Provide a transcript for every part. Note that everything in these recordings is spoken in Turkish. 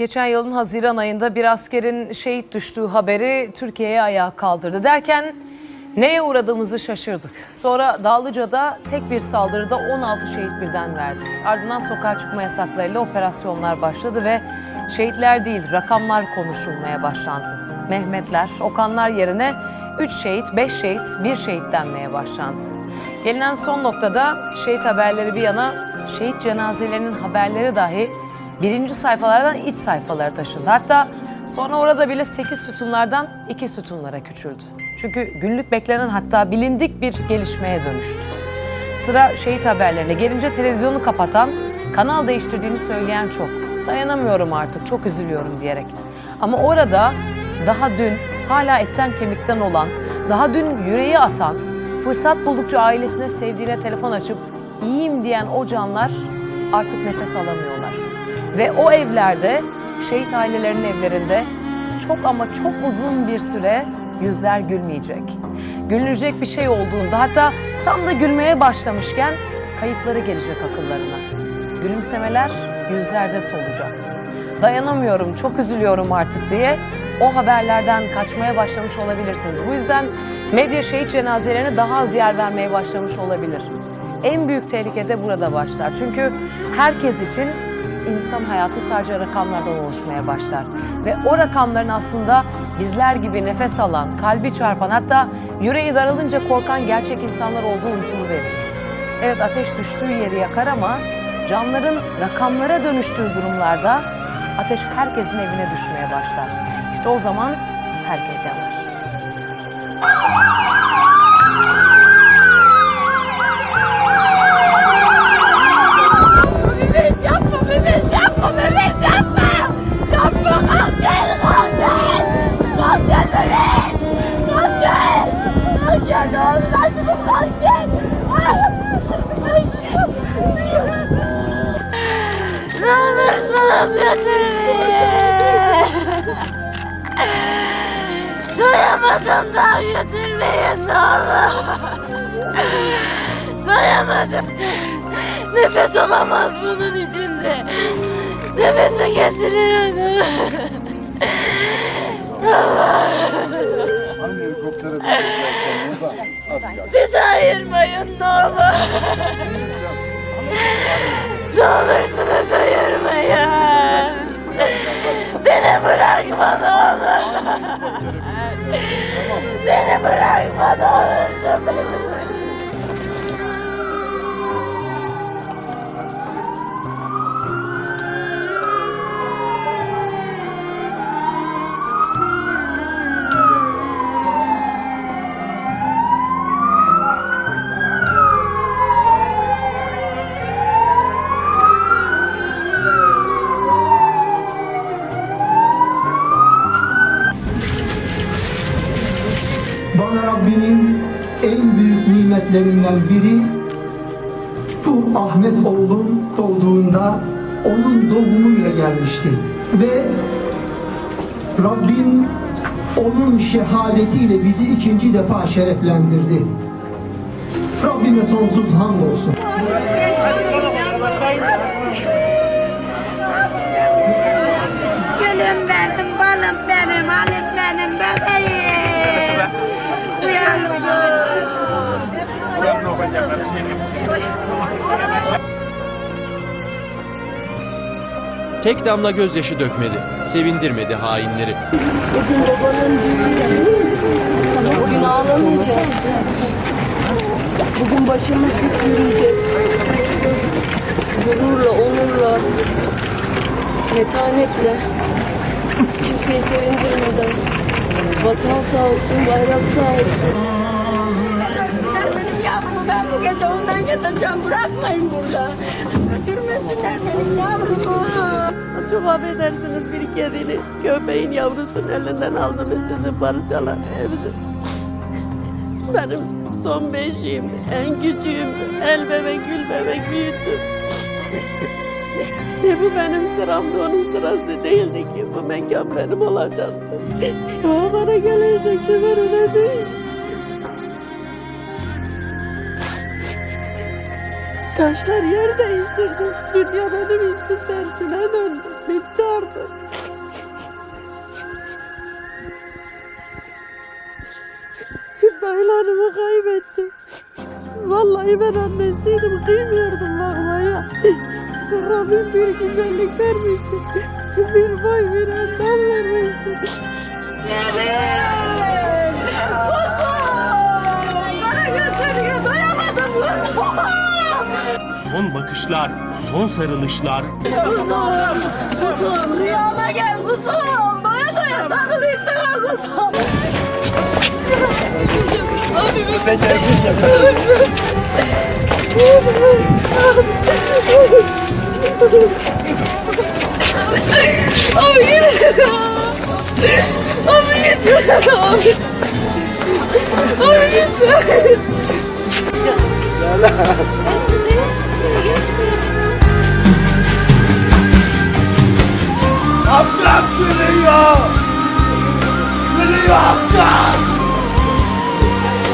Geçen yılın Haziran ayında bir askerin şehit düştüğü haberi Türkiye'ye ayağa kaldırdı. Derken neye uğradığımızı şaşırdık. Sonra Dağlıca'da tek bir saldırıda 16 şehit birden verdik. Ardından sokağa çıkma yasaklarıyla operasyonlar başladı ve şehitler değil rakamlar konuşulmaya başlandı. Mehmetler, Okanlar yerine 3 şehit, 5 şehit, 1 şehit denmeye başlandı. Gelinen son noktada şehit haberleri bir yana şehit cenazelerinin haberleri dahi birinci sayfalardan iç sayfalara taşındı. Hatta sonra orada bile 8 sütunlardan 2 sütunlara küçüldü. Çünkü günlük beklenen hatta bilindik bir gelişmeye dönüştü. Sıra şehit haberlerine gelince televizyonu kapatan, kanal değiştirdiğini söyleyen çok. Dayanamıyorum artık, çok üzülüyorum diyerek. Ama orada daha dün hala etten kemikten olan, daha dün yüreği atan, fırsat buldukça ailesine sevdiğine telefon açıp iyiyim diyen o canlar artık nefes alamıyorlar. Ve o evlerde, şehit ailelerinin evlerinde çok ama çok uzun bir süre yüzler gülmeyecek. Gülünecek bir şey olduğunda hatta tam da gülmeye başlamışken kayıpları gelecek akıllarına. Gülümsemeler yüzlerde solacak. Dayanamıyorum, çok üzülüyorum artık diye o haberlerden kaçmaya başlamış olabilirsiniz. Bu yüzden medya şehit cenazelerine daha az yer vermeye başlamış olabilir. En büyük tehlike de burada başlar. Çünkü herkes için insan hayatı sadece rakamlardan oluşmaya başlar. Ve o rakamların aslında bizler gibi nefes alan, kalbi çarpan hatta yüreği daralınca korkan gerçek insanlar olduğu unutuluverir. Evet ateş düştüğü yeri yakar ama canların rakamlara dönüştüğü durumlarda ateş herkesin evine düşmeye başlar. İşte o zaman herkes yanar. Ne olursunuz götürmeyin. Doyamadım daha götürmeyin ne olur. Doyamadım. Nefes olamaz bunun içinde. Nefesi kesilir onu. Hangi helikoptere gel. Bizi ayırmayın ne olur. Ne olursunuz ayırmayın. Beni bırakma ne olur. Beni bırakma ne olur. En büyük nimetlerinden biri bu Ahmet oğlum doğduğunda onun doğumuyla gelmişti. Ve Rabbim onun şehadetiyle bizi ikinci defa şereflendirdi. Rabbime sonsuz hamdolsun. Gülüm benim, balım benim, Halim benim, bebeğim. Tek damla gözyaşı dökmedi, sevindirmedi hainleri. Bugün babanın düğünü. Bugün ağlamayacağız. Bugün başımız dik yürüyeceğiz. Gururla, onurla, metanetle, kimseyi sevindirmeden. Vatan sağ olsun, bayrak sağ olsun. Ben bu gece ondan yatacağım. Bırakmayın burada. Götürmesinler benim yavrumu. Çok affedersiniz bir kedinin, köpeğin yavrusunun elinden aldınız sizi parçalar. Hepsi. Benim son beşiğim, en küçüğüm, el bebek, gül bebek büyüttüm. E bu benim sıramdı, onun sırası değildi ki. Bu mekan benim olacaktı. O bana gelecekti, ben ona değil. Taşlar yer değiştirdi. Dünya benim için tersine döndü. Bitti artık. Dayılarımı kaybettim. Vallahi ben annesiydim. Kıymıyordum bakmaya. Rabbim bir güzellik vermişti. Bir boy bir endam vermişti. Son bakışlar, son sarılışlar, Kuzum, kuzum rüyama gel kuzum. Doya doya sarılayım sana kuzum. Abi git. Abi git. Abi. Abi git. Amcam gülüyor. Gülüyor amcam.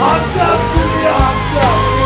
Amcam gülüyor amcam.